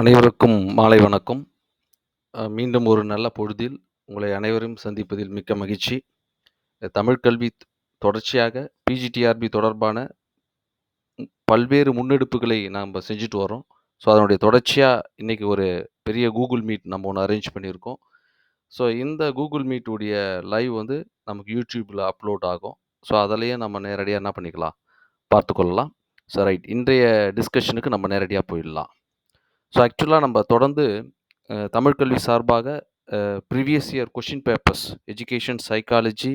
அனைவருக்கும் மாலை வணக்கம். மீண்டும் ஒரு நல்ல பொழுதில் உங்களை அனைவரையும் சந்திப்பதில் மிக்க மகிழ்ச்சி. தமிழ் கல்வி தொடர்ச்சியாக பிஜிடிஆர்பி தொடர்பான பல்வேறு முன்னெடுப்புகளை நாம் செஞ்சுட்டு வரோம். ஸோ, அதனுடைய தொடர்ச்சியாக இன்றைக்கி ஒரு பெரிய கூகுள் மீட் நம்ம ஒன்று அரேஞ்ச் பண்ணியிருக்கோம். ஸோ, இந்த கூகுள் மீட்டுடைய லைவ் வந்து நமக்கு யூடியூப்பில் அப்லோட் ஆகும். ஸோ, அதிலையே நம்ம நேரடியாக என்ன பண்ணிக்கலாம், பார்த்துக்கொள்ளலாம். So, right. இன்றைய டிஸ்கஷனுக்கு நம்ம நேரடியாக போயிடலாம். ஸோ, ஆக்சுவலாக நம்ம தொடர்ந்து தமிழ் கல்வி சார்பாக previous year question papers, education, psychology,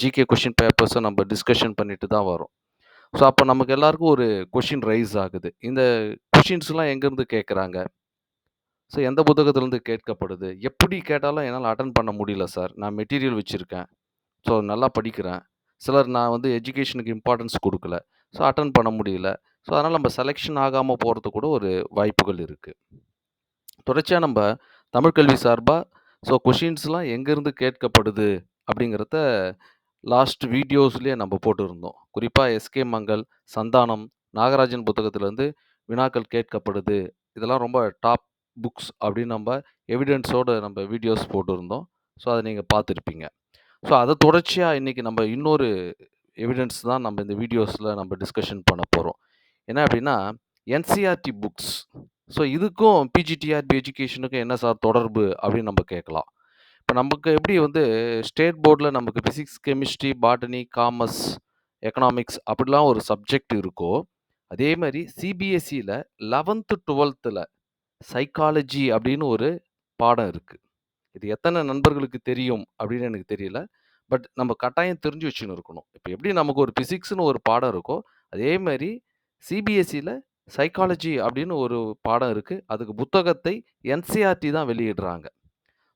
GK question பேப்பர்ஸை நம்ம டிஸ்கஷன் பண்ணிட்டு தான் வரோம். ஸோ, அப்போ நமக்கு எல்லாருக்கும் ஒரு கொஷின் ரைஸ் ஆகுது. இந்த கொஷின்ஸ்லாம் எங்கேருந்து கேட்குறாங்க? ஸோ, எந்த புத்தகத்திலேருந்து கேட்கப்படுது? எப்படி கேட்டாலும் என்னால் அட்டன் பண்ண முடியல சார். நான் மெட்டீரியல் வச்சுருக்கேன் ஸோ, நல்லா படிக்கிறேன். சிலர் நான் வந்து எஜுகேஷனுக்கு இம்பார்ட்டன்ஸ் கொடுக்கல ஸோ, அட்டன் பண்ண முடியல. ஸோ, அதனால் நம்ம செலெக்ஷன் ஆகாமல் போகிறது கூட ஒரு வாய்ப்புகள் இருக்குது தொடர்ச்சியாக நம்ம தமிழ் கல்வி சார்பாக ஸோ, கொஷின்ஸ்லாம் எங்கேருந்து கேட்கப்படுது? அப்படிங்கிறத லாஸ்ட் வீடியோஸ்லேயே நம்ம போட்டிருந்தோம். குறிப்பாக எஸ்.கே. மங்கள், சந்தானம், நாகராஜன் புத்தகத்திலேருந்து வினாக்கள் கேட்கப்படுது. இதெல்லாம் ரொம்ப டாப் புக்ஸ் அப்படின்னு நம்ம எவிடென்ஸோடு நம்ம வீடியோஸ் போட்டிருந்தோம். ஸோ, அதை நீங்கள் பார்த்துருப்பீங்க ஸோ, அதை தொடர்ச்சியாக இன்றைக்கி நம்ம இன்னொரு எவிடன்ஸ் தான் நம்ம இந்த வீடியோஸில் நம்ம டிஸ்கஷன் பண்ண போகிறோம் என்ன அப்படின்னா, என்சிஆர்டி புக்ஸ். ஸோ, இதுக்கும் பிஜிடிஆர்பி எஜுகேஷனுக்கும் என்ன சார் தொடர்பு? அப்படின்னு நம்ம கேட்கலாம். இப்போ நமக்கு எப்படி வந்து ஸ்டேட் போர்டில் நமக்கு physics, chemistry, botany, commerce, economics அப்படிலாம் ஒரு சப்ஜெக்ட் இருக்கோ, அதே மாதிரி சிபிஎஸ்சியில் லெவன்த்து டுவெல்த்தில் சைக்காலஜி அப்படின்னு ஒரு பாடம் இருக்குது இது எத்தனை நண்பர்களுக்கு தெரியும் அப்படின்னு எனக்கு தெரியல. பட் நம்ம கட்டாயம் தெரிஞ்சு வச்சுன்னு இருக்கணும். இப்போ எப்படி நமக்கு ஒரு ஃபிசிக்ஸ்னு ஒரு பாடம் இருக்கோ, அதே மாதிரி சிபிஎஸ்சியில் சைக்காலஜி அப்படின்னு ஒரு பாடம் இருக்குது அதுக்கு புத்தகத்தை என்சிஆர்டி தான் வெளியிடுறாங்க.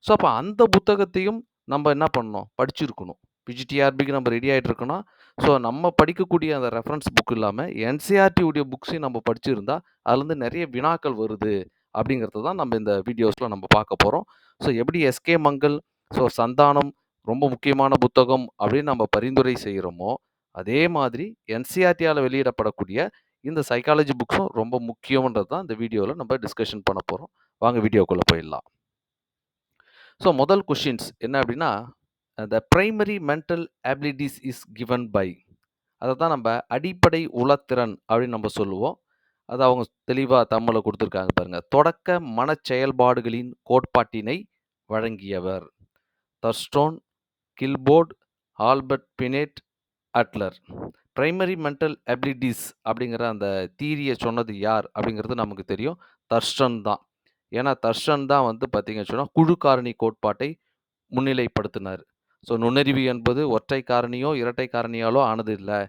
ஸோ, அப்போ அந்த புத்தகத்தையும் நம்ம என்ன பண்ணணும்? படிச்சிருக்கணும். பிஜிடிஆர்பிக்கு நம்ம ரெடி ஆகிட்டு இருக்கோம்னா, ஸோ நம்ம படிக்கக்கூடிய அந்த ரெஃபரன்ஸ் புக் இல்லாமல் என்சிஆர்டி உடைய புக்ஸையும் நம்ம படிச்சிருந்தா, அதுலேருந்து நிறைய வினாக்கள் வருது அப்படிங்கிறத தான் நம்ம இந்த வீடியோஸில் நம்ம பார்க்க போகிறோம் ஸோ, எப்படி எஸ்.கே. மங்கள், ஸோ சந்தானம் ரொம்ப முக்கியமான புத்தகம் அப்படின்னு நம்ம பரிந்துரை செய்கிறோமோ அதே மாதிரி என்சிஆர்டியால் வெளியிடப்படக்கூடிய இந்த சைக்காலஜி புக்ஸும் ரொம்ப முக்கியம்ன்றது தான் இந்த வீடியோவில் நம்ம டிஸ்கஷன் பண்ண போகிறோம் வாங்க வீடியோக்குள்ளே போயிடலாம். ஸோ, முதல் கொஷின்ஸ் என்ன அப்படின்னா, the primary mental abilities is given by அதை தான் நம்ம அடிப்படை உளத்திறன் அப்படின்னு நம்ம சொல்லுவோம். அதை அவங்க தெளிவாக தமிழில் கொடுத்துருக்காங்க பாருங்கள் தொடக்க மன செயல்பாடுகளின் கோட்பாட்டினை வழங்கியவர். Thurstone, Guilford, Albert Binet Adler. Primary mental abilities அப்படிங்கிற அந்த தீரியை சொன்னது யார்? அப்படிங்கிறது நமக்கு தெரியும். தர்ஷன் தான். ஏன்னா, தர்ஷன் தான் வந்து பார்த்திங்கன்னு சொன்னால் குழு காரணி கோட்பாட்டை முன்னிலைப்படுத்தினார். ஸோ, நுண்ணறிவு என்பது ஒற்றை காரணியோ, இரட்டை காரணியாலோ ஆனது இல்லை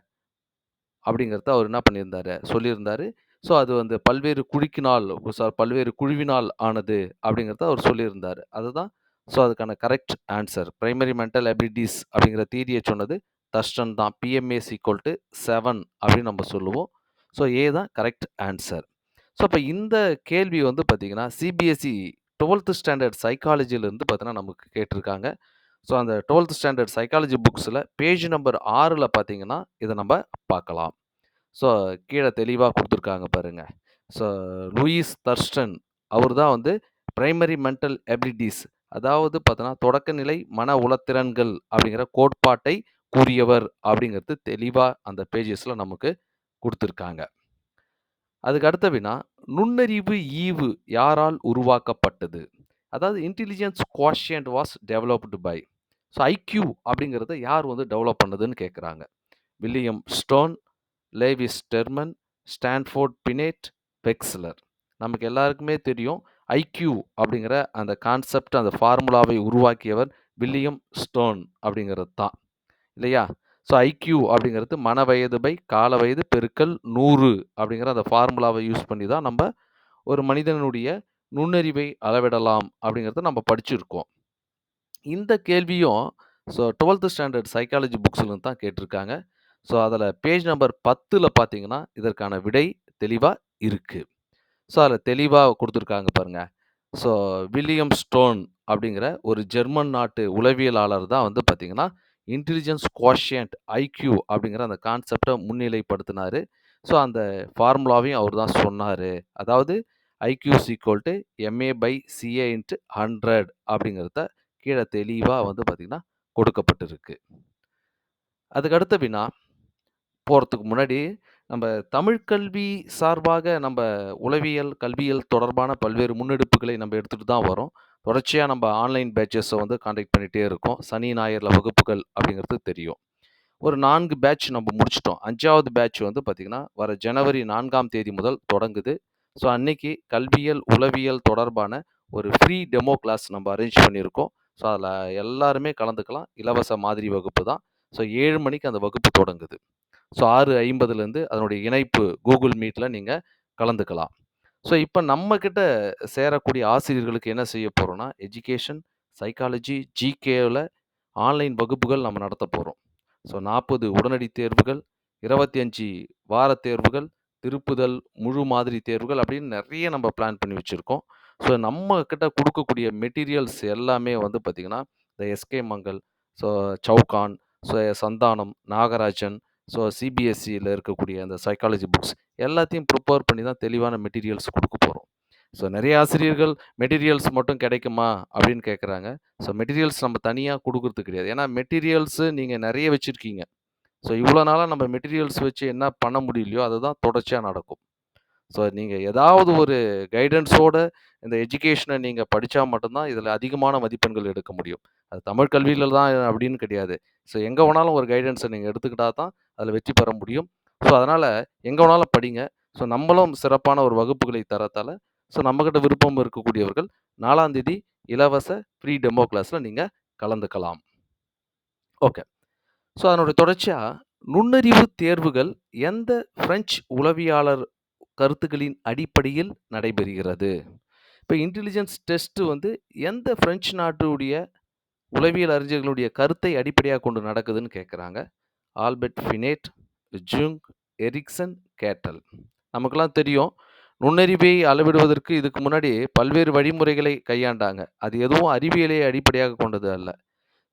அப்படிங்கிறத அவர் என்ன பண்ணியிருந்தார் சொல்லியிருந்தார் ஸோ, அது வந்து பல்வேறு குழுக்கினால் சார் பல்வேறு குழுவினால் ஆனது அப்படிங்கிறத அவர் சொல்லியிருந்தார் அதுதான் ஸோ, அதுக்கான correct answer primary mental abilities அப்படிங்கிற தீரியை சொன்னது தஷ்டன் தான். பிஎம்ஏ ஈக்குவல் டூ செவன் அப்படின்னு நம்ம சொல்லுவோம். ஸோ, ஏ தான் கரெக்ட் ஆன்சர் ஸோ, அப்போ இந்த கேள்வி வந்து பார்த்தீங்கன்னா, சிபிஎஸ்சி டுவெல்த்து ஸ்டாண்டர்ட் சைக்காலஜிலேருந்து பார்த்தீங்கன்னா, நமக்கு கேட்டிருக்காங்க. ஸோ, அந்த 12த் ஸ்டாண்டர்ட் சைக்காலஜி புக்ஸில் பேஜ் நம்பர் ஆறில் பார்த்தீங்கன்னா, இதை நம்ம பார்க்கலாம். ஸோ, கீழே தெளிவாக கொடுத்துருக்காங்க பாருங்கள் ஸோ, லூயிஸ் தர்ஸ்டன் அவர் தான் வந்து ப்ரைமரி மென்டல் அபிலிட்டீஸ் அதாவது பார்த்தோன்னா, தொடக்கநிலை மன உளத்திறன்கள் அப்படிங்கிற கோட்பாட்டை கூறியவர் அப்படிங்கிறது தெளிவாக அந்த பேஜஸில் நமக்கு கொடுத்துருக்காங்க அதுக்கு அடுத்த வினா, நுண்ணறிவு ஈவு யாரால் உருவாக்கப்பட்டது? அதாவது intelligence quotient was developed by. So, IQ அப்படிங்கிறத யார் வந்து டெவலப் பண்ணதுன்னு கேட்குறாங்க. William Stern, Lewis Terman, Stanford Binet Wechsler நமக்கு எல்லாருக்குமே தெரியும். ஐக்யூ அப்படிங்கிற அந்த கான்செப்ட், அந்த ஃபார்முலாவை உருவாக்கியவர் வில்லியம் ஸ்டோன் அப்படிங்கிறது தான். இல்லையா? ஸோ, ஐக்யூ அப்படிங்கிறது மன வயது பை கால வயது பெருக்கல் நூறு அப்படிங்கிற அந்த ஃபார்முலாவை யூஸ் பண்ணி தான் நம்ம ஒரு மனிதனுடைய நுண்ணறிவை அளவிடலாம் அப்படிங்கிறத நம்ம படிச்சிருக்கோம். இந்த கேள்வியும் ஸோ 12த் ஸ்டாண்டர்ட் சைக்காலஜி புக்ஸ்லேருந்து தான் கேட்டிருக்காங்க. ஸோ, அதில் பேஜ் நம்பர் 10ல பார்த்தீங்கன்னா, இதற்கான விடை தெளிவாக இருக்குது ஸோ, அதில் தெளிவாக கொடுத்துருக்காங்க பாருங்கள் ஸோ, வில்லியம் ஸ்டோன் அப்படிங்கிற ஒரு ஜெர்மன் நாட்டு உளவியலாளர் தான் வந்து பார்த்தீங்கன்னா, இன்டெலிஜென்ஸ் கோஷியன்ட் ஐக்யூ அப்படிங்கிற அந்த கான்செப்டை முன்னிலைப்படுத்தினாரு. ஸோ, அந்த ஃபார்முலாவையும் அவர் தான் சொன்னார். அதாவது IQ equal to MA by CA into hundred அப்படிங்கிறத கீழே தெளிவாக வந்து பார்த்திங்கன்னா கொடுக்கப்பட்டிருக்கு. அதுக்கு அடுத்த வினா போகிறதுக்கு முன்னாடி நம்ம தமிழ் கல்வி சார்பாக நம்ம உளவியல் கல்வியல் தொடர்பான பல்வேறு முன்னெடுப்புகளை நம்ம எடுத்துகிட்டு தான் வரோம். தொடர்ச்சியாக நம்ம ஆன்லைன் பேட்சஸை வந்து காண்டக்ட் பண்ணிகிட்டே இருக்கோம். சனி ஞாயிறில் வகுப்புகள் அப்படிங்கிறது தெரியும். ஒரு நான்கு பேட்ச் நம்ம முடிச்சிட்டோம். அஞ்சாவது பேட்ச் வந்து பார்த்திங்கன்னா வர ஜனவரி நான்காம் தேதி முதல் தொடங்குது. ஸோ அன்னைக்கு கல்வியல் உளவியல் தொடர்பான ஒரு ஃப்ரீ டெமோ கிளாஸ் நம்ம அரேஞ்ச் பண்ணியிருக்கோம். ஸோ அதில் எல்லாருமே கலந்துக்கலாம். இலவச மாதிரி வகுப்பு தான். ஸோ ஏழு மணிக்கு அந்த வகுப்பு தொடங்குது. ஸோ ஆறு ஐம்பதுலேருந்து அதனுடைய இணைப்பு கூகுள் மீட்டில் நீங்கள் கலந்துக்கலாம். ஸோ இப்போ நம்மக்கிட்ட சேரக்கூடிய ஆசிரியர்களுக்கு என்ன செய்ய போகிறோன்னா எஜுகேஷன் சைக்காலஜி ஜிகேவில் ஆன்லைன் வகுப்புகள் நம்ம நடத்த போகிறோம் ஸோ நாற்பது உடனடி தேர்வுகள் இருபத்தி அஞ்சு வார தேர்வுகள் திருப்புதல் முழு மாதிரி தேர்வுகள் அப்படின்னு நிறைய நம்ம பிளான் பண்ணி வச்சுருக்கோம். ஸோ நம்ம கிட்ட கொடுக்கக்கூடிய மெட்டீரியல்ஸ் எல்லாமே வந்து பார்த்திங்கன்னா இந்த SK Mangal so Chauhan so Santhanam Nagarajan so சிபிஎஸ்சியில் இருக்கக்கூடிய அந்த சைக்காலஜி புக்ஸ் எல்லாத்தையும் ப்ரிப்பேர் பண்ணி தான் தெளிவான மெட்டீரியல்ஸ் கொடுக்க போகிறோம் ஸோ நிறைய ஆசிரியர்கள் மெட்டீரியல்ஸ் மட்டும் கிடைக்குமா? அப்படின்னு கேட்குறாங்க ஸோ மெட்டீரியல்ஸ் நம்ம தனியாக கொடுக்குறது கிடையாது. ஏன்னா மெட்டீரியல்ஸு நீங்கள் நிறைய வச்சுருக்கீங்க. ஸோ இவ்வளோ நாளாக நம்ம மெட்டீரியல்ஸ் வச்சு என்ன பண்ண முடியலையோ அதுதான் தொடர்ச்சியாக நடக்கும். ஸோ நீங்கள் ஏதாவது ஒரு கைடன்ஸோட இந்த எஜுகேஷனை நீங்கள் படித்தா மட்டும்தான் இதில் அதிகமான மதிப்பெண்கள் எடுக்க முடியும். அது தமிழ் கல்வியில் தான் அப்படின்னு கிடையாது. ஸோ எங்கே வேணாலும் ஒரு கைடன்ஸை நீங்கள் எடுத்துக்கிட்டால் தான் அதில் வெற்றி பெற முடியும். ஸோ அதனால் எங்கே வேணாலும் படிங்க. ஸோ நம்மளும் சிறப்பான ஒரு வகுப்புகளை தரத்தால் ஸோ நம்மக்கிட்ட விருப்பம் இருக்கக்கூடியவர்கள் நாலாந்தேதி இலவச ஃப்ரீ டெமோ கிளாஸில் நீங்கள் கலந்துக்கலாம். ஓகே ஸோ அதனுடைய தொடர்ச்சியாக நுண்ணறிவு தேர்வுகள் எந்த ஃப்ரெஞ்சு உளவியாளர் கருத்துக்களின் அடிப்படையில் நடைபெறுகிறது? இப்போ இன்டெலிஜென்ஸ் டெஸ்ட்டு வந்து எந்த பிரெஞ்சு நாட்டுடைய உளவியல் அறிஞர்களுடைய கருத்தை அடிப்படையாக கொண்டு நடக்குதுன்னு கேட்குறாங்க ஆல்பர்ட் ஃபினேட் ஜூங் எரிக்சன் கேட்டல். நமக்கெல்லாம் தெரியும் நுண்ணறிவை அளவிடுவதற்கு இதுக்கு முன்னாடி பல்வேறு வழிமுறைகளை கையாண்டாங்க. அது எதுவும் அறிவியலை அடிப்படையாக கொண்டது அல்ல.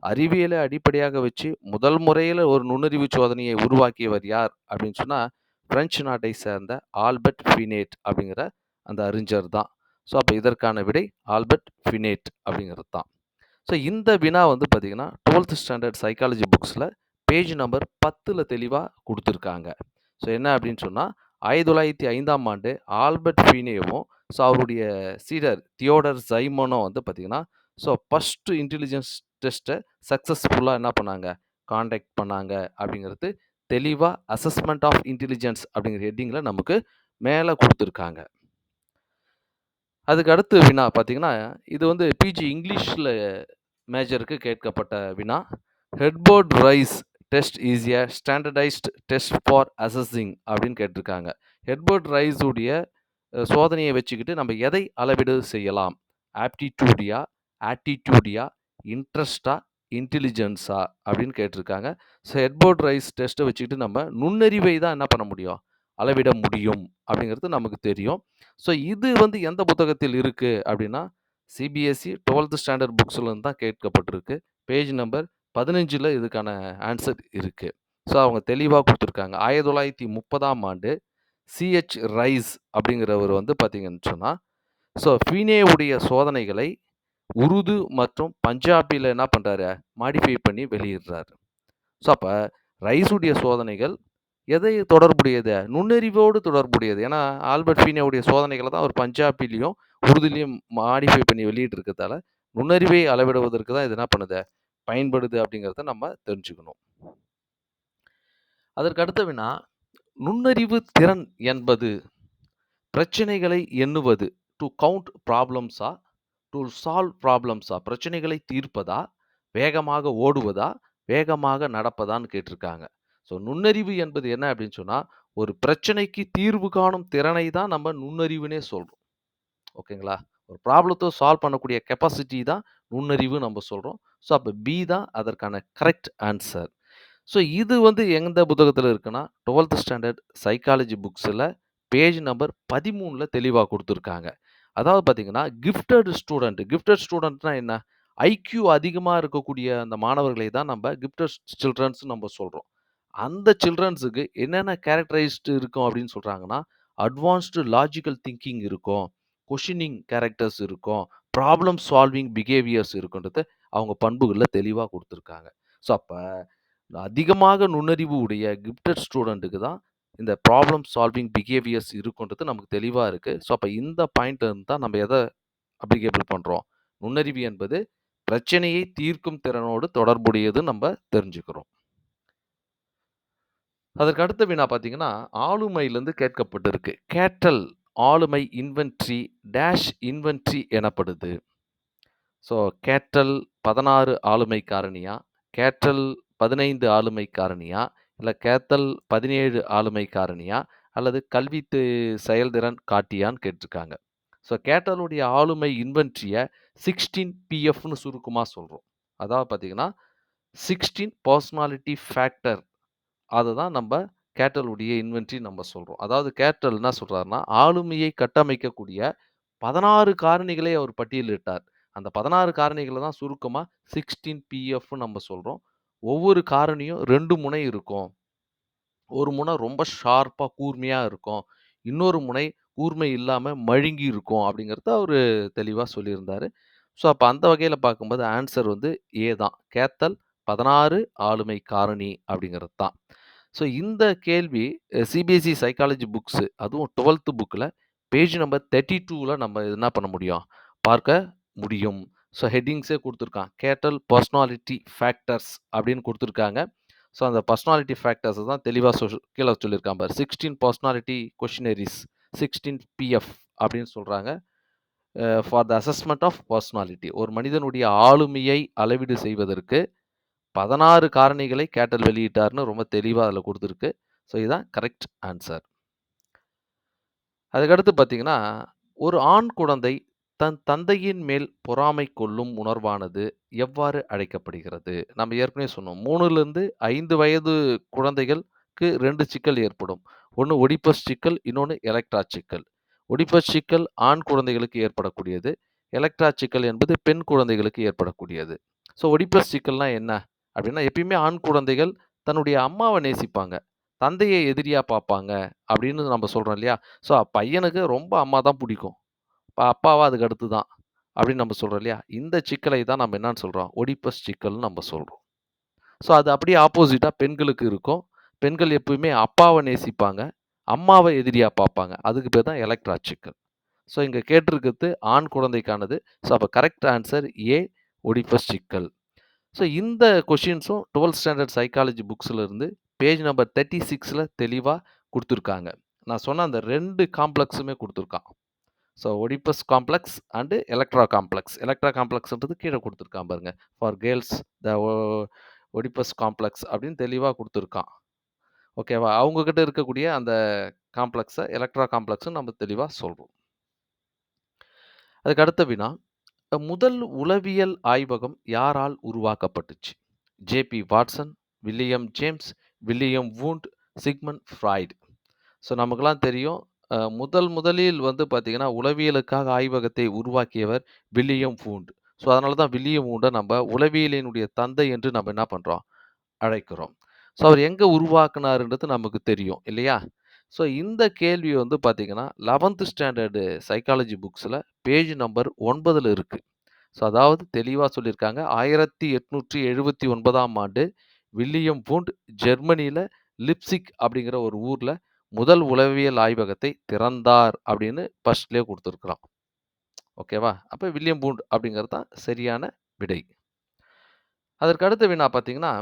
அறிவியலை அடிப்படையாக வச்சு முதல் முறையில் ஒரு நுண்ணறிவு சோதனையை உருவாக்கியவர் யார் அப்படின்னு சொன்னால் பிரெஞ்சு நாட்டை சேர்ந்த ஆல்பர்ட் ஃபினேட் அப்படிங்கிற அந்த அறிஞர் தான். ஸோ அப்போ இதற்கான விடை ஆல்பர்ட் ஃபினேட் அப்படிங்கிறது தான். ஸோ இந்த வினா வந்து பார்த்திங்கன்னா டுவெல்த் ஸ்டாண்டர்ட் சைக்காலஜி புக்ஸில் பேஜ் நம்பர் பத்தில் தெளிவாக கொடுத்துருக்காங்க. ஸோ என்ன அப்படின்னு சொன்னால் ஆயிரத்தி தொள்ளாயிரத்தி ஐந்தாம் ஆண்டு ஆல்பர்ட் ஃபீனேவும் ஸோ அவருடைய சீடர் தியோடர் ஜைமனும் வந்து பார்த்திங்கன்னா ஸோ ஃபஸ்ட்டு இன்டெலிஜென்ஸ் டெஸ்ட்டை சக்ஸஸ்ஃபுல்லாக என்ன பண்ணாங்க? காண்டாக்ட் பண்ணாங்க அப்படிங்கிறது தெளிவாக அசஸ்மெண்ட் ஆஃப் இன்டெலிஜென்ஸ் அப்படிங்கிற ஹெட்டிங்கில் நமக்கு மேலே கொடுத்துருக்காங்க. அதுக்கு அடுத்து வினா பார்த்தீங்கன்னா இது வந்து பிஜி இங்கிலீஷில் மேஜருக்கு கேட்கப்பட்ட வினா. ஹெட்போர்ட் ரைஸ் டெஸ்ட் ஈஸியாக ஸ்டாண்டர்டைஸ்ட் டெஸ்ட் ஃபார் அசஸிங் அப்படின்னு கேட்டிருக்காங்க. ஹெட்போர்ட் ரைஸுடைய சோதனையை வச்சுக்கிட்டு நம்ம எதை அளவீடு செய்யலாம்? ஆப்டிடியூடியா ஆட்டிடியூடியா இன்ட்ரெஸ்டா இன்டெலிஜென்ஸா அப்படின்னு கேட்டிருக்காங்க. ஸோ ஹெட்போர்ட் ரைஸ் டெஸ்ட்டை வச்சுக்கிட்டு நம்ம நுண்ணறிவை தான் என்ன பண்ண முடியும்? அளவிட முடியும் அப்படிங்கிறது நமக்கு தெரியும். ஸோ இது வந்து எந்த புத்தகத்தில் இருக்குது அப்படின்னா சிபிஎஸ்சி டுவெல்த் ஸ்டாண்டர்ட் புக்ஸ்லேருந்து தான் கேட்கப்பட்டிருக்கு. பேஜ் நம்பர் பதினஞ்சில் இதுக்கான ஆன்சர் இருக்குது ஸோ அவங்க தெளிவாக கொடுத்துருக்காங்க. ஆயிரத்தி தொள்ளாயிரத்தி முப்பதாம் ஆண்டு சிஹெச் ரைஸ் அப்படிங்கிறவர் வந்து பார்த்தீங்கன்னு சொன்னால் ஸோ ஃபீனேவுடைய சோதனைகளை உருது மற்றும் பஞ்சாபியில் என்ன பண்ணுறாரு மாடிஃபை பண்ணி வெளியிடுறாரு. ஸோ அப்போ ரைஸுடைய சோதனைகள் எதை தொடர்புடையது? நுண்ணறிவோடு தொடர்புடையது. ஏன்னா ஆல்பர்ட் ஃபீனேவுடைய சோதனைகளை தான் அவர் பஞ்சாபிலையும் உருதுலேயும் மாடிஃபை பண்ணி வெளியிட்டிருக்கிறதால நுண்ணறிவை அளவிடுவதற்கு தான் இது என்ன பண்ணுது? பயன்படுது அப்படிங்கிறத நம்ம தெரிஞ்சுக்கணும். அதற்கு அடுத்த வினா நுண்ணறிவு திறன் என்பது பிரச்சனைகளை எண்ணுவது டு கவுண்ட் ப்ராப்ளம்ஸா டு சால்வ் ப்ராப்ளம்ஸா பிரச்சனைகளை தீர்ப்பதா வேகமாக ஓடுவதா வேகமாக நடப்பதான்னு கேட்டிருக்காங்க. ஸோ நுண்ணறிவு என்பது என்ன அப்படின்னு சொன்னால் ஒரு பிரச்சனைக்கு தீர்வு காணும் திறனை தான் நம்ம நுண்ணறிவுனே சொல்கிறோம் ஓகேங்களா? ஒரு ப்ராப்ளத்தை சால்வ் பண்ணக்கூடிய கெப்பாசிட்டி தான் நுண்ணறிவு நம்ம சொல்கிறோம் ஸோ அப்போ பி தான் அதற்கான கரெக்ட் ஆன்சர். ஸோ இது வந்து எந்த புத்தகத்தில் இருக்குன்னா டுவெல்த் ஸ்டாண்டர்ட் சைக்காலஜி புக்ஸில் பேஜ் நம்பர் பதிமூணில் தெளிவாக கொடுத்துருக்காங்க. அதாவது பார்த்தீங்கன்னா கிஃப்டட் ஸ்டூடெண்ட் கிஃப்டட் ஸ்டூடெண்ட்னா என்ன? ஐக்யூ அதிகமாக இருக்கக்கூடிய அந்த மாணவர்களை தான் நம்ம கிஃப்டட் சில்ட்ரன்ஸ் நம்ம சொல்கிறோம் அந்த சில்ட்ரன்ஸுக்கு என்னென்ன கேரக்டரைஸ்டு இருக்கும் அப்படின்னு சொல்கிறாங்கன்னா அட்வான்ஸ்டு லாஜிக்கல் திங்கிங் இருக்கும். கொஷினிங் கேரக்டர்ஸ் இருக்கும். ப்ராப்ளம் சால்விங் பிஹேவியர்ஸ் இருக்குன்றத அவங்க பண்புகளில் தெளிவாக கொடுத்துருக்காங்க ஸோ, அப்போ அதிகமாக நுண்ணறிவு உடைய கிஃப்டட் ஸ்டூடெண்ட்டுக்கு தான் இந்த ப்ராப்ளம் சால்விங் பிஹேவியர்ஸ் இருக்குன்றது நமக்கு தெளிவாக இருக்குது ஸோ, அப்போ இந்த பாயிண்ட்லேருந்து இருந்து தான் நம்ம எதை அப்ளிகேபிள் பண்ணுறோம் நுண்ணறிவு என்பது பிரச்சனையை தீர்க்கும் திறனோடு தொடர்புடையதுன்னு நம்ம தெரிஞ்சுக்கிறோம். அதற்கு அடுத்த வினா பார்த்தீங்கன்னா, ஆளுமையிலேருந்து கேட்கப்பட்டிருக்கு. கேட்டல் ஆளுமை இன்வென்ட்ரி டேஷ் இன்வென்ட்ரி எனப்படுது. ஸோ, கேட்டல் 16 ஆளுமை காரணியா? கேட்டல் 15 ஆளுமை காரணியா? இல்லை கேத்தல் 17 ஆளுமை காரணியா? அல்லது கல்வி செயல்திறன் காட்டியான்னு கேட்டிருக்காங்க. ஸோ, கேட்டலுடைய ஆளுமை இன்வென்ட்ரியை சிக்ஸ்டீன் பிஎஃப்னு சுருக்கமாக சொல்கிறோம் அதாவது பார்த்தீங்கன்னா, சிக்ஸ்டீன் பர்சனாலிட்டி ஃபேக்டர் அதை தான் நம்ம கேட்டலுடைய இன்வென்ட்ரி நம்ம சொல்கிறோம் அதாவது கேட்டல் என்ன சொல்கிறாருன்னா ஆளுமையை கட்டமைக்கக்கூடிய 16 காரணிகளை அவர் பட்டியலிட்டார். அந்த பதினாறு காரணிகளை தான் சுருக்கமாக சிக்ஸ்டீன் பிஎஃப்னு நம்ம சொல்கிறோம் ஒவ்வொரு காரணியும் ரெண்டு முனை இருக்கும். ஒரு முனை ரொம்ப ஷார்ப்பாக கூர்மையாக இருக்கும். இன்னொரு முனை கூர்மை இல்லாமல் மழுங்கி இருக்கும் அப்படிங்கிறத அவர் தெளிவாக சொல்லியிருந்தார் ஸோ, அப்போ அந்த வகையில் பார்க்கும்போது ஆன்சர் வந்து ஏ தான். கேத்தல் 16 ஆளுமை காரணி அப்படிங்கிறது தான். ஸோ, இந்த கேள்வி சிபிஎஸ்சி சைக்காலஜி புக்ஸு அதுவும் டுவெல்த்து புக்கில் பேஜ் நம்பர் 32ல நம்ம என்ன பண்ண முடியும்? பார்க்க முடியும். ஸோ, ஹெட்டிங்ஸே கொடுத்துருக்கான். கேட்டல் பர்சனாலிட்டி ஃபேக்டர்ஸ் அப்படின்னு கொடுத்துருக்காங்க. ஸோ, அந்த பர்சனாலிட்டி ஃபேக்டர்ஸை தான் தெளிவாக சொ கீழே சொல்லியிருக்கான் பார். Sixteen personality questionnaires sixteen PF அப்படின்னு சொல்கிறாங்க for the assessment of personality ஒரு மனிதனுடைய ஆளுமையை அளவீடு செய்வதற்கு 16 காரணிகளை கேட்டல் வெளியிட்டார்னு ரொம்ப தெளிவாக அதில் கொடுத்துருக்கு ஸோ, இதுதான் கரெக்ட் ஆன்சர் அதுக்கடுத்து பார்த்தீங்கன்னா, ஒரு ஆண் குழந்தை தன் தந்தையின் மேல் பொறாமை கொள்ளும் உணர்வானது எவ்வாறு அழைக்கப்படுகிறது? நம்ம ஏற்கனவே சொன்னோம். 3லிருந்து 5 வயது குழந்தைகளுக்கு ரெண்டு சிக்கல் ஏற்படும். ஒன்று ஒடிப்பஸ் சிக்கல், இன்னொன்று எலக்ட்ரா சிக்கல். ஒடிப்பஸ் சிக்கல் ஆண் குழந்தைகளுக்கு ஏற்படக்கூடியது. எலக்ட்ரா சிக்கல் என்பது பெண் குழந்தைகளுக்கு ஏற்படக்கூடியது. ஸோ, ஒடிப்பஸ் சிக்கல்னால் என்ன? அப்படின்னா, எப்பயுமே ஆண் குழந்தைகள் தன்னுடைய அம்மாவை நேசிப்பாங்க. தந்தையை எதிரியாக பார்ப்பாங்க அப்படின்னு நம்ம சொல்கிறோம் இல்லையா? ஸோ, பையனுக்கு ரொம்ப அம்மா தான் பிடிக்கும் இப்போ அப்பாவா அதுக்கு அடுத்து தான். அப்படின்னு நம்ம சொல்கிறோம் இல்லையா? இந்த சிக்கலை தான் நம்ம என்னன்னு சொல்கிறோம் ஒடிப்பஸ் சிக்கல்னு நம்ம சொல்கிறோம் ஸோ, அது அப்படியே ஆப்போசிட்டாக பெண்களுக்கு இருக்கும். பெண்கள் எப்பவுமே அப்பாவை நேசிப்பாங்க. அம்மாவை எதிரியாக பார்ப்பாங்க. அதுக்கு பேர் தான் எலக்ட்ரா சிக்கல். ஸோ, இங்கே கேட்டிருக்கிறது ஆண் குழந்தைக்கானது. ஸோ, அப்போ கரெக்ட் ஆன்சர் ஏ ஒடிப்பஸ் சிக்கல். ஸோ, இந்த கொஷின்ஸும் டுவெல்த் ஸ்டாண்டர்ட் சைக்காலஜி புக்ஸ்லேருந்து பேஜ் நம்பர் தேர்ட்டி சிக்ஸில் தெளிவாக கொடுத்துருக்காங்க நான் சொன்ன அந்த ரெண்டு காம்ப்ளெக்ஸுமே கொடுத்துருக்கான் so, Oedipus complex and Electra complex. Electra காம்ப்ளெக்ஸ்ன்றது கீழே கொடுத்துருக்கான் பாருங்க. ஃபார் கேர்ள்ஸ் த ஒ ஒடிபஸ் காம்ப்ளெக்ஸ் அப்படின்னு தெளிவாக கொடுத்துருக்கான் ஓகேவா? அவங்கக்கிட்ட இருக்கக்கூடிய அந்த காம்ப்ளெக்ஸை எலக்ட்ரா காம்ப்ளெக்ஸ்ன்னு நம்ம தெளிவாக சொல்கிறோம் அதுக்கு அடுத்த வினா, முதல் உளவியல் ஆய்வகம் யாரால் உருவாக்கப்பட்டுச்சு? JB. Watson, William James, William Wundt, Sigmund Freud so, நமக்கெல்லாம் தெரியும். முதல் முதலில் வந்து பார்த்தீங்கன்னா, உளவியலுக்காக ஆய்வகத்தை உருவாக்கியவர் வில்லியம் வூண்ட். ஸோ, அதனால தான் வில்லியம் வூண்டை நம்ம உளவியலினுடைய தந்தை என்று நம்ம என்ன பண்ணுறோம் அழைக்கிறோம். ஸோ, அவர் எங்கே உருவாக்குனாருன்றது நமக்கு தெரியும் இல்லையா? ஸோ, இந்த கேள்வி வந்து பார்த்தீங்கன்னா, 11த் ஸ்டாண்டர்டு சைக்காலஜி புக்ஸில் பேஜ் நம்பர் ஒன்பதில் இருக்குது ஸோ, அதாவது தெளிவாக சொல்லியிருக்காங்க. 1879ஆம் ஆண்டு வில்லியம் பூண்ட் ஜெர்மனியில் லிப்சிக் அப்படிங்கிற ஒரு ஊரில் முதல் உளவியல் ஆய்வகத்தை திறந்தார் அப்படின்னு ஃபர்ஸ்ட்லேயே குடுத்துருக்கான். ஓகேவா? அப்போ வில்லியம் பூண்ட் அப்படிங்கிறது தான் சரியான விடை. அதற்கு அடுத்த வினா பார்த்தீங்கன்னா,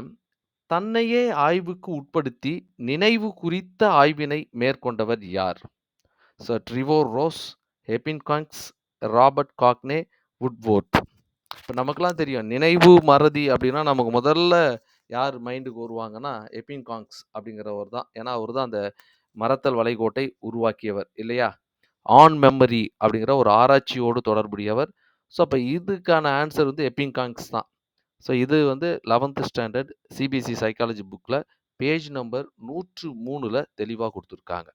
தன்னையே ஆய்வுக்கு உட்படுத்தி நினைவு குறித்த ஆய்வினை மேற்கொண்டவர் யார்? So, Trevor Rose, Ebbinghaus, Robert Gagne, Woodworth இப்போ நமக்கெல்லாம் தெரியும். நினைவு மறதி அப்படின்னா நமக்கு முதல்ல யார் மைண்டுக்கு வருவாங்கன்னா, எபின்காங்ஸ் அப்படிங்கிறவர் தான். ஏன்னா, அவர் தான் அந்த மரத்தல் வளைகோட்டை உருவாக்கியவர் இல்லையா? ஆன் மெமரி அப்படிங்கிற ஒரு ஆராய்ச்சியோடு தொடர்புடையவர். ஸோ, அப்போ இதுக்கான ஆன்சர் வந்து எபின்காங்ஸ் தான். ஸோ, இது வந்து 11த் ஸ்டாண்டர்ட் சிபிஎஸ்சி சைக்காலஜி புக்கில் பேஜ் நம்பர் நூற்று மூணில் தெளிவாக கொடுத்துருக்காங்க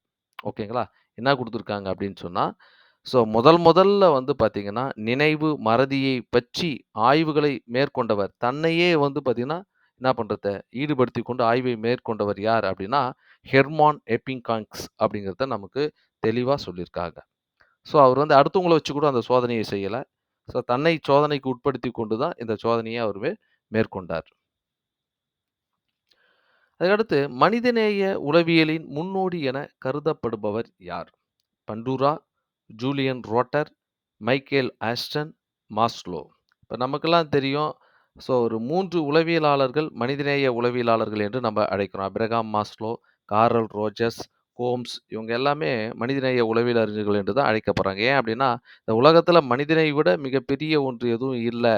ஓகேங்களா? என்ன கொடுத்துருக்காங்க அப்படின்னு சொன்னால் ஸோ, முதல் முதல்ல வந்து பார்த்திங்கன்னா நினைவு மறதியை பற்றி ஆய்வுகளை மேற்கொண்டவர். தன்னையே வந்து பார்த்திங்கன்னா என்ன பண்ணுறத ஈடுபடுத்தி கொண்டு ஆய்வை மேற்கொண்டவர் யார் அப்படின்னா, ஹெர்மான் எப்பிங்காங்ஸ் அப்படிங்கிறத நமக்கு தெளிவாக சொல்லியிருக்காங்க. ஸோ அவர் வந்து அடுத்தவங்களை வச்சு கூட அந்த சோதனையை செய்யலை ஸோ தன்னை சோதனைக்கு உட்படுத்தி கொண்டு தான் இந்த சோதனையை அவர் மேற்கொண்டார். அதுக்கடுத்து மனிதநேய உளவியலின் முன்னோடி என கருதப்படுபவர் யார்? Bandura, Julian Rotter, Michael Aston, Maslow. இப்போ நமக்கெல்லாம் தெரியும். ஸோ ஒரு மூன்று உளவியலாளர்கள் மனிதநேய உளவியலாளர்கள் என்று நம்ம அழைக்கிறோம். Abraham Maslow, Carl Rogers, Combs இவங்க எல்லாமே மனிதநேய உளவியல் அறிஞர்கள் என்று தான் அழைக்கப்படுறாங்க. ஏன் அப்படின்னா இந்த உலகத்தில் மனிதனை விட மிகப்பெரிய ஒன்று எதுவும் இல்லை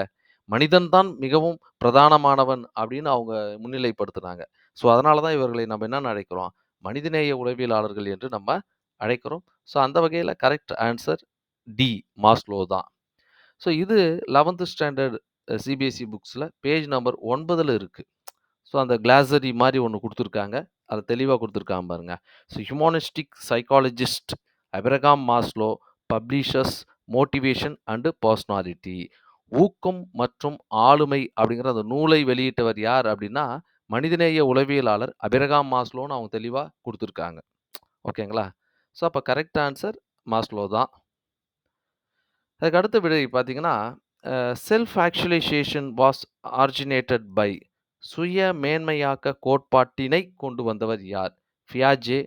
மனிதன் தான் மிகவும் பிரதானமானவன் அப்படின்னு அவங்க முன்னிலைப்படுத்துனாங்க. ஸோ அதனால தான் இவர்களை நம்ம என்ன அழைக்கிறோம்? மனிதநேய உளவியலாளர்கள் என்று நம்ம அழைக்கிறோம். ஸோ அந்த வகையில் கரெக்ட் ஆன்சர் டி மாஸ்லோ தான். ஸோ இது 11த் ஸ்டாண்டர்ட் சிபிஎஸ்சி புக்ஸில் பேஜ் நம்பர் ஒன்பதில் இருக்குது ஸோ அந்த கிளாசரி மாதிரி ஒன்று கொடுத்துருக்காங்க அதை தெளிவாக குடுத்துருக்கான் பாருங்க. So humanistic psychologist Abraham Maslow publishes motivation and personality. ஊக்கம் மற்றும் ஆளுமை அப்படிங்கிற அந்த நூலை வெளியிட்டவர் யார் அப்படின்னா மனிதநேய உளவியலாளர் அபிரகாம் மாஸ்லோன்னு அவங்க தெளிவாக கொடுத்துருக்காங்க ஓகேங்களா? ஸோ அப்போ கரெக்ட் ஆன்சர் மாஸ்லோ தான். அதுக்கு அடுத்த விடை பார்த்தீங்கன்னா, self actualization was originated by சுய மேன்மையாக்க கோட்பாட்டினை கொண்டு வந்தவர் யார்? ஃபியாஜே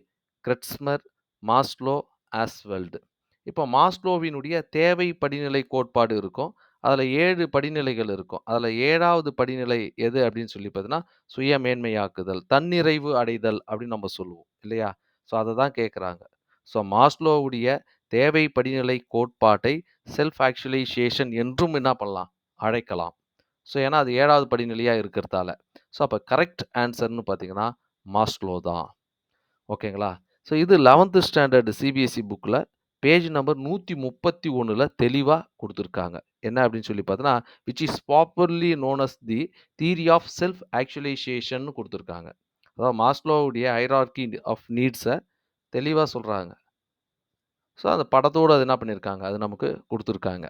கிரட்ஸ்மர், மாஸ்லோ, ஆஸ்வெல்டு இப்போ மாஸ்லோவினுடைய தேவை படிநிலை கோட்பாடு இருக்கும். அதில் ஏழு படிநிலைகள் இருக்கும். அதில் ஏழாவது படிநிலை எது அப்படின்னு சொல்லி பார்த்தீங்கன்னா, சுய மேன்மையாக்குதல், தன்னிறைவு அடைதல் அப்படின்னு நம்ம சொல்லுவோம். இல்லையா? ஸோ அதை தான் கேட்குறாங்க. ஸோ மாஸ்லோவுடைய தேவை படிநிலை கோட்பாட்டை செல்ஃப் ஆக்சுவலைசேஷன் என்றும் என்ன பண்ணலாம்? அழைக்கலாம். ஸோ ஏன்னா அது ஏழாவது படிநிலையாக இருக்கிறதால. ஸோ அப்போ கரெக்ட் ஆன்சர்னு பார்த்தீங்கன்னா, மாஸ்க்லோ தான். ஓகேங்களா? ஸோ இது லெவன்த்து ஸ்டாண்டர்டு சிபிஎஸ்சி புக்கில் பேஜ் நம்பர் நூற்றி முப்பத்தி ஒன்றில் தெளிவாக கொடுத்துருக்காங்க என்ன அப்படின்னு சொல்லி பார்த்தோன்னா which is properly known as the theory of self ஆக்சுவலைசேஷன்னு கொடுத்துருக்காங்க அதாவது மாஸ்லோவுடைய ஹைரார்கி ஆஃப் நீட்ஸை தெளிவாக சொல்கிறாங்க ஸோ அந்த படத்தோடு அது என்ன பண்ணியிருக்காங்க? அது நமக்கு கொடுத்துருக்காங்க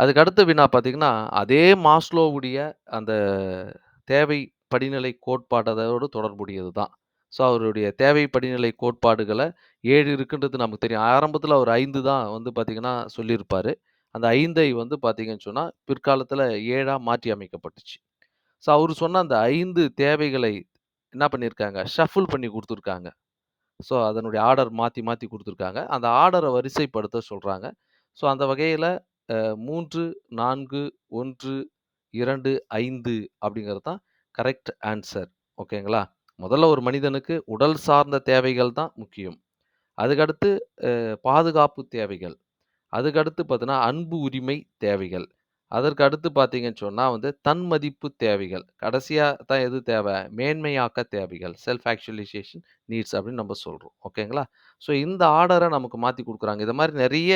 அதுக்கு அடுத்த வினா பார்த்தீங்கன்னா, அதே மாஸ்லோவுடைய அந்த தேவை படிநிலை கோட்பாடு அதோடு தொடர்புடையது தான். ஸோ அவருடைய தேவை படிநிலை கோட்பாடுகளை ஏழு இருக்குன்றது நமக்கு தெரியும். ஆரம்பத்தில் அவர் ஐந்து தான் வந்து பார்த்திங்கன்னா சொல்லியிருப்பார் அந்த ஐந்தை வந்து பார்த்தீங்கன்னு சொன்னால் பிற்காலத்தில் ஏழாக மாற்றி அமைக்கப்பட்டுச்சு. ஸோ அவர் சொன்ன அந்த ஐந்து தேவைகளை என்ன பண்ணியிருக்காங்க? ஷஃபுல் பண்ணி கொடுத்துருக்காங்க ஸோ அதனுடைய ஆர்டர் மாற்றி மாற்றி கொடுத்துருக்காங்க அந்த ஆர்டரை வரிசைப்படுத்த சொல்கிறாங்க ஸோ அந்த வகையில் மூன்று நான்கு ஒன்று இரண்டு ஐந்து அப்படிங்கிறது தான் கரெக்ட் ஆன்சர் ஓகேங்களா? முதல்ல ஒரு மனிதனுக்கு உடல் சார்ந்த தேவைகள் தான் முக்கியம். அதுக்கடுத்து பாதுகாப்பு தேவைகள். அதுக்கடுத்து பார்த்தீங்கன்னா, அன்பு உரிமை தேவைகள். அதற்கு அடுத்து பார்த்தீங்கன்னு சொன்னா வந்து தன்மதிப்பு தேவைகள். கடைசியா தான் எது தேவை? மேன்மையாக்க தேவைகள். செல்ஃப் ஆக்சுவலைசேஷன் நீட்ஸ் அப்படின்னு நம்ம சொல்றோம். ஓகேங்களா? ஸோ இந்த ஆர்டர நமக்கு மாத்தி குடுக்குறாங்க. இது மாரி நெறைய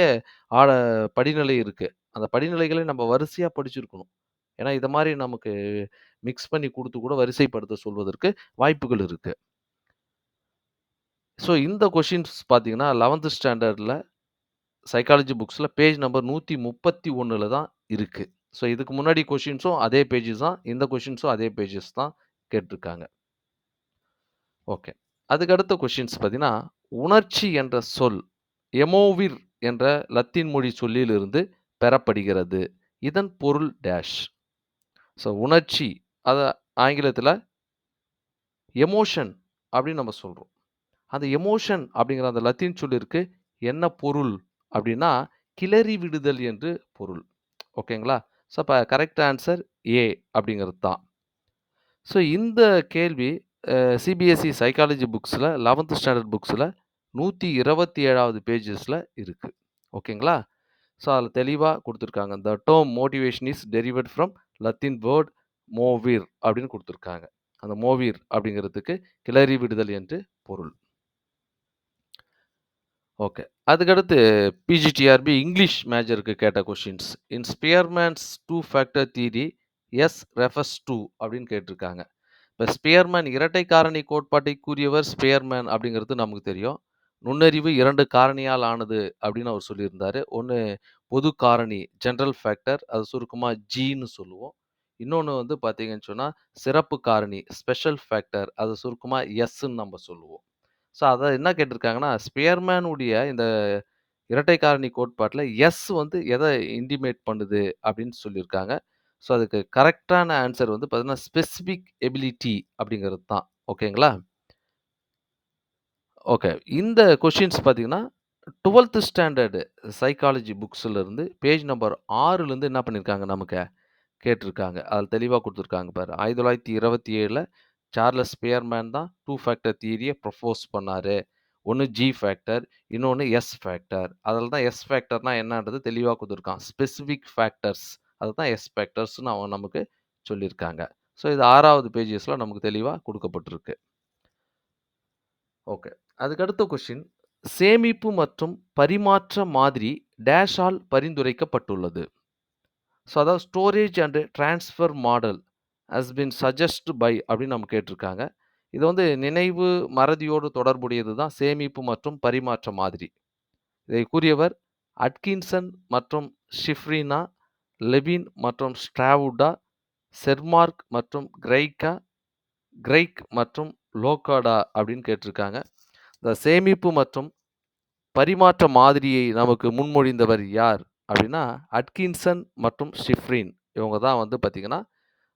ஆட படிநிலை இருக்கு. அந்த படிநிலைகளை நம்ம வரிசையா படிச்சிருக்கணும். ஏன்னா இத மாரி நமக்கு மிக்ஸ் பண்ணி குடுத்து கூட வரிசைப்படுத்த சொல்வதற்கு வாய்ப்புகள் இருக்கு. ஸோ இந்த கொஷின்ஸ் பார்த்தீங்கன்னா, 11த் ஸ்டாண்டர்ட்ல சைக்காலஜி புக்ஸ்ல பேஜ் நம்பர் 131ல தான் இருக்குது ஸோ இதுக்கு முன்னாடி கொஷின்ஸும் அதே பேஜஸ் தான். இந்த கொஷின்ஸும் அதே பேஜஸ் தான் கேட்டிருக்காங்க. ஓகே. அதுக்கடுத்த கொஷின்ஸ் பார்த்தீங்கன்னா, உணர்ச்சி என்ற சொல் எமோவிர் என்ற லத்தீன் மொழி சொல்லிலிருந்து பெறப்படுகிறது. இதன் பொருள் டேஷ். ஸோ உணர்ச்சி அதை ஆங்கிலத்தில் எமோஷன் அப்படின்னு நம்ம சொல்கிறோம் அந்த எமோஷன் அப்படிங்கிற அந்த லத்தீன் சொல்லிற்கு என்ன பொருள் அப்படின்னா, கிளறி விடுதல் என்று பொருள். ஓகேங்களா? ஸோ இப்போ கரெக்ட் ஆன்சர் ஏ அப்படிங்கிறது தான். ஸோ இந்த கேள்வி சிபிஎஸ்சி சைக்காலஜி புக்ஸில் லெவன்த்து ஸ்டாண்டர்ட் புக்ஸில் நூற்றி இருபத்தி ஏழாவது பேஜஸில் இருக்குது ஓகேங்களா? ஸோ அதில் தெளிவாக கொடுத்துருக்காங்க "the term motivation is derived from Latin word movere அப்படின்னு கொடுத்துருக்காங்க அந்த மோவீர் அப்படிங்கிறதுக்கு கிளறி விடுதல் என்று பொருள். ஓகே. அதுக்கடுத்து பிஜிடிஆர்பி இங்கிலீஷ் மேஜருக்கு கேட்ட questions. In Spearman's two factor theory S refers to அப்படின்னு கேட்டிருக்காங்க. இப்ப ஸ்பியர்மேன் இரட்டை காரணி கோட்பாட்டை கூறியவர் ஸ்பியர்மேன் அப்படிங்கிறது நமக்கு தெரியும். நுண்ணறிவு 2 காரணியால் ஆனது அப்படின்னு அவர் சொல்லியிருந்தாரு. ஒண்ணு பொது காரணி ஜெனரல் ஃபேக்டர் அது சுருக்கமா ஜின்னு சொல்லுவோம். இன்னொன்னு வந்து பார்த்தீங்கன்னு சொன்னா, சிறப்பு காரணி ஸ்பெஷல் ஃபேக்டர் அது சுருக்கமா எஸ்ன்னு நம்ம சொல்லுவோம். ஸோ அதான் என்ன கேட்டிருக்காங்கன்னா, ஸ்பேர்மேனுடைய இந்த இரட்டை காரணி கோட்பாட்டில எஸ் வந்து எதை இன்டிமேட் பண்ணுது அப்படின்னு சொல்லியிருக்காங்க. ஸோ அதுக்கு கரெக்ட்டான ஆன்சர் வந்து பார்த்தீங்கன்னா, ஸ்பெசிஃபிக் எபிலிட்டி அப்படிங்கிறது தான். ஓகேங்களா? ஓகே. இந்த கொஸ்டின்ஸ் பார்த்தீங்கன்னா, 12த் ஸ்டாண்டர்டு சைக்காலஜி புக்ஸ்லருந்து பேஜ் நம்பர் 6லருந்து என்ன பண்ணியிருக்காங்க நமக்கு கேட்டிருக்காங்க. அதில தெளிவா குடுத்துருக்காங்க பாரு. 1927ல சார்லஸ் ஸ்பியர்மேன் தான் டூ ஃபேக்டர் தியரிய ப்ரொபோஸ் பண்ணார் ஒன்று ஜி ஃபேக்டர், இன்னொன்று எஸ் ஃபேக்டர். அதில் தான் எஸ் ஃபேக்டர்னா என்னன்றது தெளிவாக கொடுத்துருக்கான் ஸ்பெசிஃபிக் ஃபேக்டர்ஸ் அதுதான் எஸ் ஃபேக்டர்ஸ்னு அவன் நமக்கு சொல்லியிருக்காங்க. ஸோ இது ஆறாவது பேஜஸில் நமக்கு தெளிவாக கொடுக்கப்பட்டிருக்கு ஓகே. அதுக்கடுத்த கொஷின் சேமிப்பு மற்றும் பரிமாற்ற மாதிரி டேஷால் பரிந்துரைக்கப்பட்டுள்ளது. ஸோ அதாவது storage and transfer model has been suggest by அப்படின்னு நம்ம கேட்டிருக்காங்க. இது வந்து நினைவு மறதியோடு தொடர்புடையது தான் சேமிப்பு மற்றும் பரிமாற்ற மாதிரி. இதை கூறியவர் அட்கின்சன் மற்றும் ஷிஃப்ரினா, லெபின் மற்றும் ஸ்ட்ராவுடா, செர்மார்க் மற்றும் கிரைக்கா, கிரைக் மற்றும் லோகாடா அப்படின்னு கேட்டிருக்காங்க. இந்த சேமிப்பு மற்றும் பரிமாற்ற மாதிரியை நமக்கு முன்மொழிந்தவர் யார்? அப்படின்னா, அட்கின்சன் மற்றும் ஷிஃப்ரின். இவங்க தான் வந்து பார்த்திங்கன்னா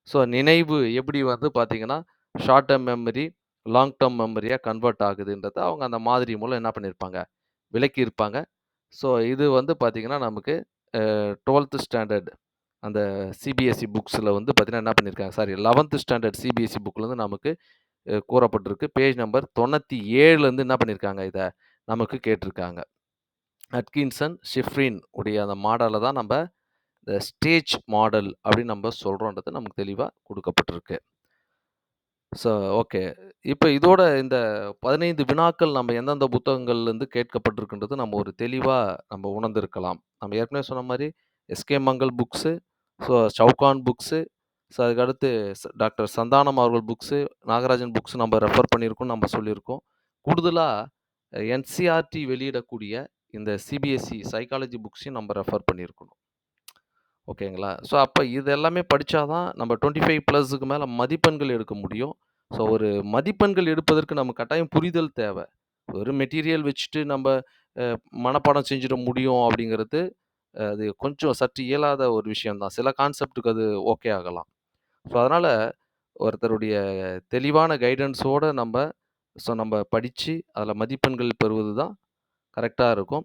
ஸோ நினைவு எப்படி வந்து பார்த்தீங்கன்னா, short term memory, long term மெமரியா convert ஆகுதுன்றத அவங்க அந்த மாதிரி மூலம் என்ன பண்ணியிருப்பாங்க, விளக்கியிருப்பாங்க. ஸோ இது வந்து பார்த்தீங்கன்னா, நமக்கு அ 12த் ஸ்டாண்டர்ட் அந்த சிபிஎஸ்இ புக்ஸ்ல வந்து பார்த்தீங்கன்னா, என்ன பண்ணியிருக்காங்க சாரி 11த் ஸ்டாண்டர்ட் சிபிஎஸ்இ புக்லேருந்து நமக்கு அ கூறப்பட்டிருக்கு. பேஜ் நம்பர் 97லருந்து என்ன பண்ணியிருக்காங்க, இத நமக்கு கேட்டிருக்காங்க. அட்கின்சன், ஷிஃப்ரின் உடைய அந்த மாடல தான் நம்ப இந்த ஸ்டேஜ் மாடல் அப்படின்னு நம்ம சொல்கிறோன்றது நமக்கு தெளிவாக கொடுக்கப்பட்டிருக்கு ஸோ ஓகே. இப்போ இதோட இந்த 15 வினாக்கள் நம்ம எந்தெந்த புத்தகங்கள்லேருந்து கேட்கப்பட்டிருக்குன்றது நம்ம ஒரு தெளிவாக நம்ம உணர்ந்திருக்கலாம். நம்ம ஏற்கனவே சொன்ன மாதிரி SK. Mangal books, so Chauhan books, so அதுக்கடுத்து டாக்டர் சந்தானம் அவர்கள் புக்ஸு, நாகராஜன் புக்ஸ் நம்ம ரெஃபர் பண்ணியிருக்கோம், நம்ம சொல்லியிருக்கோம். கூடுதலாக என்சிஆர்டி வெளியிடக்கூடிய இந்த சிபிஎஸ்சி சைக்காலஜி புக்ஸையும் நம்ம ரெஃபர் பண்ணியிருக்கணும். ஓகேங்களா? ஸோ அப்போ இது எல்லாமே படித்தா தான் நம்ம 25 பிளஸ்க்கு மேல மதிப்பெண்கள் எடுக்க முடியும். ஸோ ஒரு மதிப்பெண்கள் எடுப்பதற்கு நம்ம கட்டாயம் புரிதல் தேவை வெறும் மெட்டீரியல் வச்சுட்டு நம்ம மனப்பாடம் செஞ்சிட முடியும் அப்படிங்கிறது, அது கொஞ்சம் சற்று இயலாத ஒரு விஷயம் தான். சில கான்செப்டுக்கு அது ஓகே ஆகலாம். ஸோ அதனால் ஒருத்தருடைய தெளிவான கைடன்ஸோட நம்ம ஸோ நம்ம படித்து அதில் மதிப்பெண்கள் பெறுவது தான் கரெக்டாக இருக்கும்.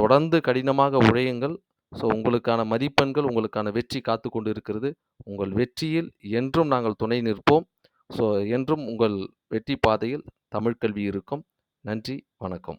தொடர்ந்து கடினமாக உழையுங்கள். ஸோ உங்களுக்கான மதிப்பெண்கள், உங்களுக்கான வெற்றி காத்து கொண்டு இருக்கிறது. உங்கள் வெற்றியில் என்றும் நாங்கள் துணை நிற்போம். ஸோ என்றும் உங்கள் வெற்றி பாதையில் தமிழ் கல்வி இருக்கும். நன்றி, வணக்கம்.